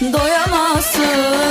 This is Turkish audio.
doyamazsın.